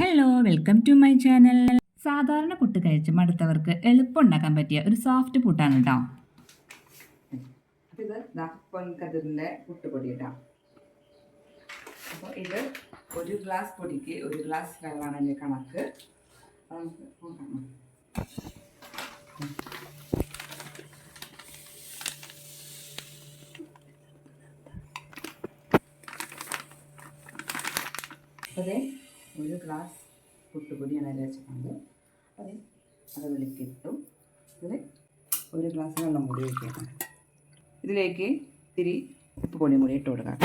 Hello welcome to my channel സാധാരണ പുട്ട് കഴിച്ച് മടുത്തവർക്ക് എളുപ്പം ഉണ്ടാക്കാൻ പറ്റിയ ഒരു സോഫ്റ്റ് പുട്ടാണ് കേട്ടോ ഇത് പൊൻകതിറിന്റെ പുട്ടുപൊടി ഇടാം അപ്പോൾ ഇത് ഒരു ഗ്ലാസ് പൊടിക്ക് ഒരു ഗ്ലാസ് വെള്ളമാണ് എന്റെ കണക്ക്. നമുക്ക് അതെ ഒരു ഗ്ലാസ് പുട്ടുപൊടിയാണ് അതിൽ വെച്ചിട്ടുണ്ട്. അതെ അത് വിളിക്കിട്ടു ഇതിൽ ഒരു ഗ്ലാസ് വെള്ളം കൂടി ഒഴിക്കണം. ഇതിലേക്ക് ഇത്തിരി ഉപ്പ് പൊടിയും കൂടി ഇട്ട് കൊടുക്കാം.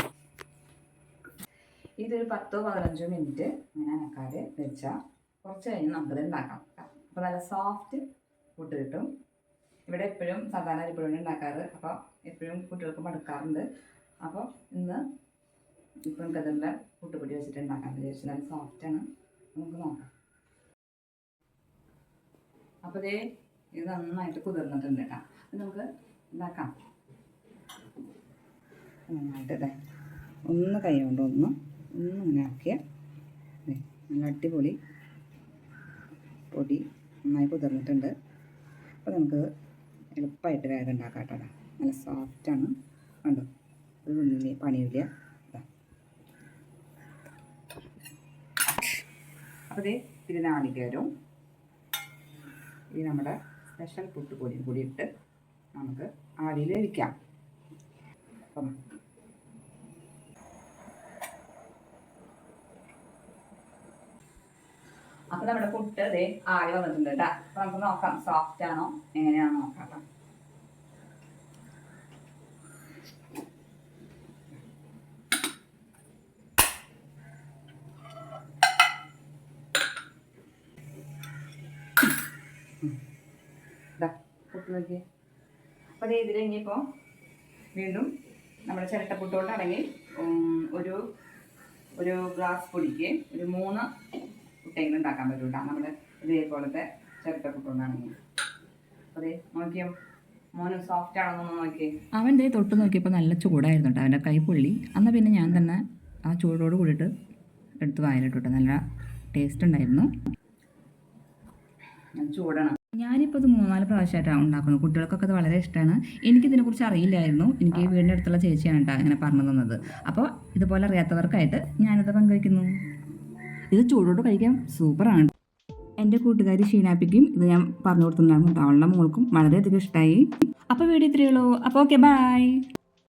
ഇതൊരു പത്തോ പതിനഞ്ചോ മിനിറ്റ് അങ്ങനെ അനക്കാതെ വെച്ചാൽ കുറച്ച് കഴിഞ്ഞ് നമുക്കത് ഉണ്ടാക്കാം. അപ്പോൾ നല്ല സോഫ്റ്റ് പുട്ട് കിട്ടും. ഇവിടെ എപ്പോഴും സാധാരണ അരിപ്പൊടി ഉണ്ടാക്കാറ്. അപ്പോൾ എപ്പോഴും കുട്ടികൾക്ക് മടുക്കാറുണ്ട്. അപ്പോൾ ഇന്ന് ഇപ്പം കതിറിന്റെ പുട്ടുപൊടി വെച്ചിട്ട് ഉണ്ടാക്കാൻ വിചാരിച്ചു. നല്ല സോഫ്റ്റാണ് നമുക്ക് നോക്കാം. അപ്പോൾ ദേ ഇത് നന്നായിട്ട് കുതിർന്നിട്ടുണ്ട് കേട്ടോ. അത് നമുക്ക് ഉണ്ടാക്കാം നന്നായിട്ട് അതെ ഒന്ന് കൈ കൊണ്ട് ഒന്ന് ഒന്ന് ഇങ്ങനെ ആക്കിയ നല്ല അടിപൊളി പൊടി നന്നായി കുതിർന്നിട്ടുണ്ട്. അപ്പോൾ നമുക്ക് എളുപ്പമായിട്ട് വേഗം ഉണ്ടാക്കാം കേട്ടോ. നല്ല സോഫ്റ്റാണ് കണ്ടോ? ഒരു പണിയില്ല ഇതാ. അപ്പോൾ ദേ ഇതിന് നാളികേരവും ഈ നമ്മുടെ സ്പെഷ്യൽ പുട്ടുപൊടിയും കൂടി ഇട്ട് നമുക്ക് ആവിയിൽ വേവിക്കാം അപ്പം അപ്പം നമ്മുടെ പുട്ട് ദേ ആവി വന്നിട്ടുണ്ട് കേട്ടോ അപ്പം നമുക്ക് നോക്കാം സോഫ്റ്റ് ആണോ എങ്ങനെയാണോ നോക്കാം ഇതാ പുട്ട് നോക്കിയേ. അപ്പോൾ അതേ ഇതിൽ ഇനിയിപ്പോൾ വീണ്ടും നമ്മുടെ ചിരട്ടപ്പുട്ടോട്ടാണെങ്കിൽ ഒരു ഒരു ഗ്ലാസ് പൊടിക്ക് ഒരു മൂന്ന് പുട്ടെങ്കിലും ഉണ്ടാക്കാൻ പറ്റും കേട്ടോ. നമ്മുടെ ഇതേപോലത്തെ ചിരട്ടപ്പുട്ടോണ്ടാണെങ്കിൽ അപ്പോൾ അതേ നോക്കിയോ? മോന് സോഫ്റ്റ് ആണെന്നൊന്ന് നോക്കിയേ. അവൻ ദേ തൊട്ട് നോക്കിയപ്പോൾ നല്ല ചൂടായിരുന്നു കേട്ടോ അവന്റെ കൈ പൊള്ളി. എന്നാൽ പിന്നെ ഞാൻ തന്നെ ആ ചൂടോട് കൂടിയിട്ട് എടുത്ത് വായിലിട്ടു കേട്ടോ. നല്ല ടേസ്റ്റ് ഉണ്ടായിരുന്നു. ചൂടാണ്. ഞാനിപ്പോൾ ഇത് മൂന്നാൽ പ്രാവശ്യമായിട്ടാണ് ഉണ്ടാക്കുന്നത്. കുട്ടികൾക്കൊക്കെ അത് വളരെ ഇഷ്ടമാണ് എനിക്കിതിനെക്കുറിച്ച് അറിയില്ലായിരുന്നു. എനിക്ക് വീടിന്റെ അടുത്തുള്ള ചേച്ചിയാണ് കേട്ടോ അങ്ങനെ പറഞ്ഞു തന്നത്. അപ്പോൾ ഇതുപോലെ അറിയാത്തവർക്കായിട്ട് ഞാനിത് പങ്കുവയ്ക്കുന്നു. ഇത് ചൂടോട് കഴിക്കാൻ സൂപ്പറാണ്. എന്റെ കൂട്ടുകാരി ഷീനാപ്പിക്കും ഇത് ഞാൻ പറഞ്ഞു കൊടുത്തിട്ടുണ്ടായിരുന്നു കേട്ടോ അവളുടെ മോൾക്കും വളരെയധികം ഇഷ്ടമായി അപ്പോൾ വീഡിയോ ഇത്രയേ ഉള്ളൂ. അപ്പോൾ ഓക്കെ ബൈ